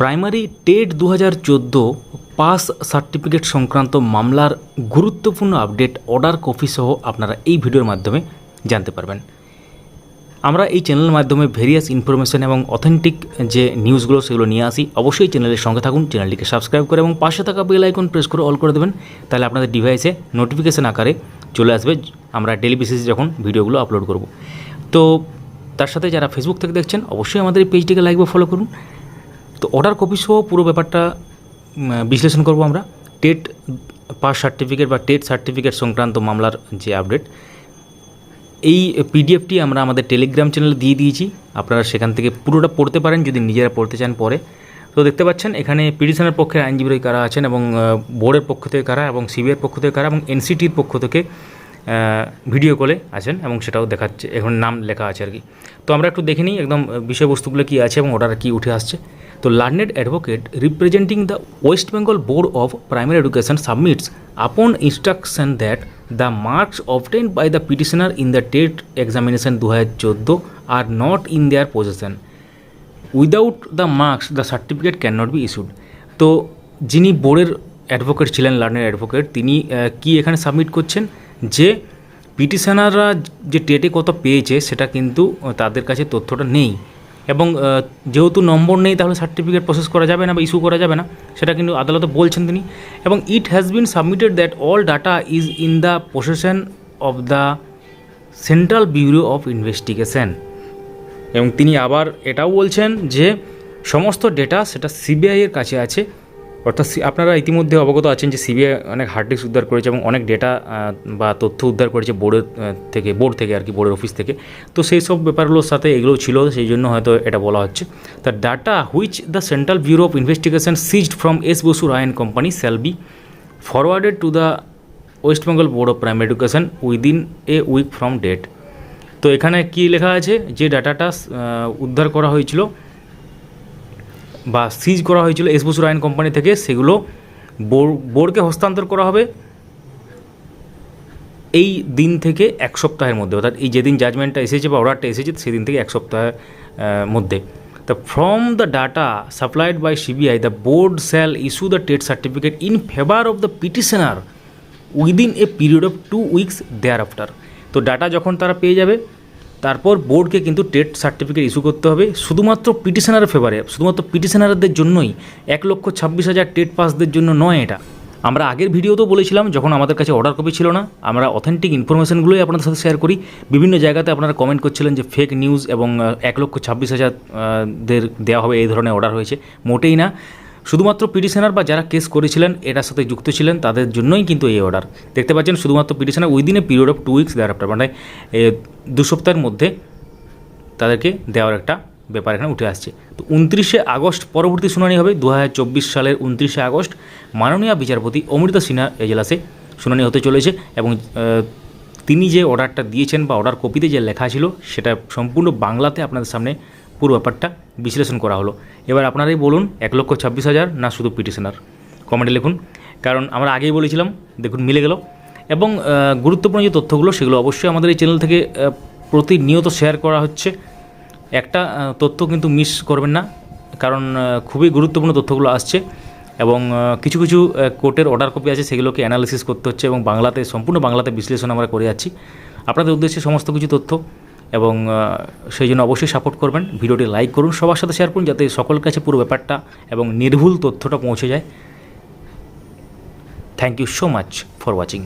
Primary TET দু হাজার চোদ্দ পাস সার্টিফিকেট সংক্রান্ত মামলার গুরুত্বপূর্ণ আপডেট অর্ডার কপি সহ আপনারা এই ভিডিওর মাধ্যমে জানতে পারবেন। আমরা এই চ্যানেলের মাধ্যমে ভেরিয়াস ইনফরমেশন এবং অথেন্টিক যে নিউজগুলো সেগুলো নিয়ে আসি, অবশ্যই চ্যানেলের সঙ্গে থাকুন, চ্যানেলটিকে সাবস্ক্রাইব করে এবং পাশে থাকা বেল আইকন প্রেস করে অল করে দেবেন, তাহলে আপনাদের ডিভাইসে নোটিফিকেশান আকারে চলে আসবে, আমরা ডেলি বেসিসে যখন ভিডিওগুলো আপলোড করব। তো তার সাথে যারা ফেসবুক থেকে দেখছেন, অবশ্যই আমাদের এই পেজটিকে লাইক বা ফলো করুন। তো অর্ডার কপি সহ পুরো ব্যাপারটা বিশ্লেষণ করব আমরা। টেট পাস সার্টিফিকেট বা টেট সার্টিফিকেট সংক্রান্ত মামলার যে আপডেট এই পিডিএফটি আমরা আমাদের টেলিগ্রাম চ্যানেলে দিয়ে দিয়েছি। আপনারা সেখান থেকে পুরোটা পড়তে পারেন, যদি নিজেরা পড়তে চান পরে। তো দেখতে পাচ্ছেন, এখানে পিটিশনের পক্ষে আইনজীবী কারা আছেন এবং বোর্ডের পক্ষ থেকে কারা এবং সিবিআইয়ের পক্ষ থেকে কারা এবং এনসিটির পক্ষ থেকে ভিডিও কলে আছেন এবং সেটাও দেখাচ্ছে, এখন নাম লেখা আছে আর কি। তো আমরা একটু দেখে নিই, একদম বিষয়বস্তুগুলো কী আছে এবং ওটার কী উঠে আসছে। তো learned advocate representing the West Bengal board of primary education submits upon instruction that the marks obtained by the petitioner in the TET examination দু হাজার চোদ্দ are not in their position. Without the marks, the certificate can not be issued. তো যিনি বোর্ডের advocate ছিলেন লার্নের advocate, তিনি কি এখানে সাবমিট করছেন? যে পিটিশনাররা যে টেটে কত পেয়েছে, সেটা কিন্তু তাদের কাছে তথ্যটা নেই। এবং যেহেতু নম্বর নেই, তাহলে সার্টিফিকেট প্রসেস করা যাবে না বা ইস্যু করা যাবে না, সেটা কিন্তু আদালতে বলছেন তিনি। এবং it has been submitted that all data is in the possession of the central bureau of investigation এবং তিনি আবার এটাও বলছেন যে, সমস্ত ডেটা সেটা সিবিআইয়ের কাছে আছে। অর্থাৎ আপনারা ইতিমধ্যে অবগত আছেন যে সিবিআই অনেক হার্ড ডিস্ক উদ্ধার করেছে এবং অনেক ডেটা বা তথ্য উদ্ধার করেছে বোর্ডের থেকে, বোর্ড থেকে আর কি, বোর্ডের অফিস থেকে। তো সেই সব ব্যাপারগুলোর সাথে এগুলো ছিল, সেই জন্য হয়তো এটা বলা হচ্ছে। The data which the central bureau of investigation seized from S Basu Rayan company shall be forwarded to the West Bengal board of primary education within a week from date তো এখানে কি লেখা আছে? যে ডাটাটা উদ্ধার করা হয়েছিল বা সিজ করা হয়েছিল এস বসু রায়ন কোম্পানি থেকে, সেগুলো বোর্ড বোর্ডকে হস্তান্তর করা হবে এই দিন থেকে এক সপ্তাহের মধ্যে। অর্থাৎ এই যেদিন জাজমেন্টটা এসেছে বা অর্ডারটা এসেছে, সেদিন থেকে এক সপ্তাহের মধ্যে। তা from the data supplied by CBI the board shall issue the TET certificate in favour of the petitioner within a period of two weeks thereafter তো ডাটা যখন তারা পেয়ে যাবে তারপর বোর্ডকে কিন্তু টেট সার্টিফিকেট ইস্যু করতে হবে। শুধুমাত্র পিটিশনারের ফেভারে শুধুমাত্র পিটিশনারদের জন্যই এক লক্ষ ছাব্বিশ হাজার টেট পাসদের জন্য নয় এটা। আমরা আগের ভিডিওতেও বলেছিলাম যখন আমাদের কাছে অর্ডার কপি ছিল না আমরা অথেন্টিক ইনফরমেশনগুলোই আপনাদের সাথে শেয়ার করি। বিভিন্ন জায়গাতে আপনারা কমেন্ট করছিলেন যে ফেক নিউজ এবং এক লক্ষ ছাব্বিশ হাজার আহ, দের দেওয়া হবে এই ধরনের অর্ডার হয়েছে। মোটেই না। শুধুমাত্র পিটিশনার বা যারা কেস করেছিলেন এটার সাথে যুক্ত ছিলেন, তাদের জন্যই কিন্তু এই অর্ডার দেখতে পাচ্ছেন, শুধুমাত্র petitioner within a period of two weeks দেওয়ার আফটার মানে দু সপ্তাহের মধ্যে তাদেরকে দেওয়ার একটা ব্যাপার এখানে উঠে আসছে। তো উনত্রিশে আগস্ট পরবর্তী শুনানি হবে দু হাজার চব্বিশ সালের উনত্রিশে আগস্ট। মাননীয় বিচারপতি অমৃতা সিনহা এজলাসে শুনানি হতে চলেছে এবং তিনি যে অর্ডারটা দিয়েছেন বা অর্ডার কপিতে যে লেখা ছিল, সেটা সম্পূর্ণ বাংলাতে আপনাদের সামনে পুরো ব্যাপারটা বিশ্লেষণ করা হলো। এবার আপনারাই বলুন, এক লক্ষ ছাব্বিশ হাজার না শুধু পিটিশনার? কমেন্টে লিখুন। কারণ আমরা আগেই বলেছিলাম, দেখুন মিলে গেল। এবং গুরুত্বপূর্ণ যে তথ্যগুলো, সেগুলো অবশ্যই আমাদের এই চ্যানেল থেকে প্রতিনিয়ত শেয়ার করা হচ্ছে। একটা তথ্য কিন্তু মিস করবেন না, কারণ খুবই গুরুত্বপূর্ণ তথ্যগুলো আসছে। এবং কিছু কিছু কোর্টের অর্ডার কপি আছে, সেগুলোকে অ্যানালিসিস করতে হচ্ছে। এবং বাংলাতে, সম্পূর্ণ বাংলাতে বিশ্লেষণ আমরা করে যাচ্ছি। আপনাদের উদ্দেশ্যে সমস্ত কিছু তথ্য। এবং সেই জন্য অবশ্যই সাপোর্ট করবেন। ভিডিওটি লাইক করুন, সবার সাথে শেয়ার করুন, যাতে সকলের কাছে পুরো ব্যাপারটা এবং নির্ভুল তথ্যটা পৌঁছে যায়। Thank you so much for watching